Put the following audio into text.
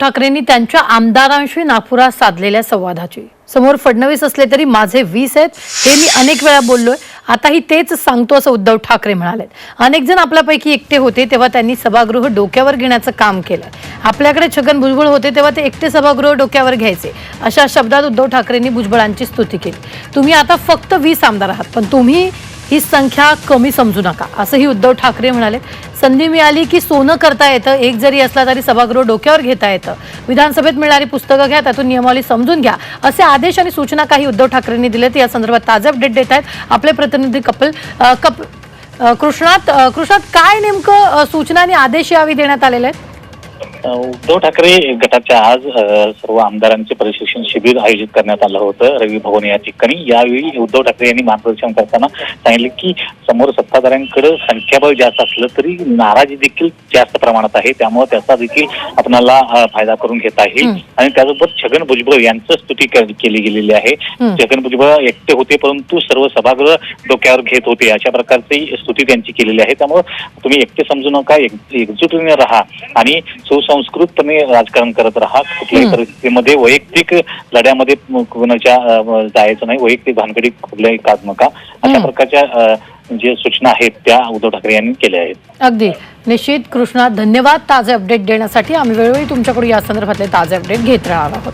ठाकरेंनी त्यांच्या आमदारांशी नागपुरात साधलेल्या संवादाची. समोर फडणवीस असले तरी माझे वीस आहेत हे मी अनेक वेळा बोललोय. आताही तेच सांगतो असं उद्धव ठाकरे म्हणाले अनेक जण आपल्यापैकी एकटे होते तेव्हा त्यांनी सभागृह डोक्यावर घेण्याचं काम केलं. आपल्याकडे छगन भुजबळ होते तेव्हा ते एकटे सभागृह डोक्यावर घ्यायचे. अशा शब्दात उद्धव ठाकरेंनी भुजबळांची स्तुती केली. तुम्ही आता फक्त वीस आमदार आहात पण तुम्ही ही संख्या कमी समजू नका असंही उद्धव ठाकरे म्हणाले. संधी मिळाली की सोनं करता येतं एक जरी असला तरी सभागृह डोक्यावर घेता येतं. विधानसभेत मिळणारी पुस्तकं घ्या त्यातून नियमावली समजून घ्या असे आदेश आणि सूचना काही उद्धव ठाकरेंनी दिलेत. या संदर्भात ताजे अपडेट देत आहेत आपले प्रतिनिधी कपिल कप कृष्णात कृष्णात काय नेमकं सूचना आणि आदेश यावेळी देण्यात आलेले आहेत? उद्धव ठाकरे गटाच्या आज सर्व आमदारांचे प्रशिक्षण शिबिर आयोजित करण्यात आलं होतं. रवी भवन या ठिकाणी. यावेळी उद्धव ठाकरे यांनी मार्गदर्शन करताना सांगितले की समोर सत्ताधाऱ्यांकडे संख्याबळ जास्त असलं तरी नाराजी देखील जास्त प्रमाणात आहे. त्यामुळे त्याचा देखील आपणाला फायदा करून घेता येईल हं. आणि त्यासोबत छगन भुजबळ यांचं स्तुती केली गेलेली आहे. छगन भुजबळ एकटे होते परंतु सर्व सभागृह डोक्यावर घेत होते. अशा प्रकारची स्तुती त्यांची केलेली आहे. त्यामुळे तुम्ही एकटे समजू नका एक- एकजुटीने राहा. आणि सुसंस्कृतपणे राजकारण करत राहा. कुठल्याही. परिस्थितीमध्ये वैयक्तिक लढ्यामध्ये कोणाच्या जायचं नाही. वैयक्तिक भानगडीत कुठल्याही काढ नका. अशा. प्रकारच्या जे सूचना आहेत त्या उद्धव ठाकरे यांनी केल्या आहेत. अगदी. निश्चित कृष्णा धन्यवाद ताजे अपडेट देण्यासाठी. आम्ही वेळोवेळी तुमच्याकडून या संदर्भातले ताजे अपडेट घेत राहणार आहोत.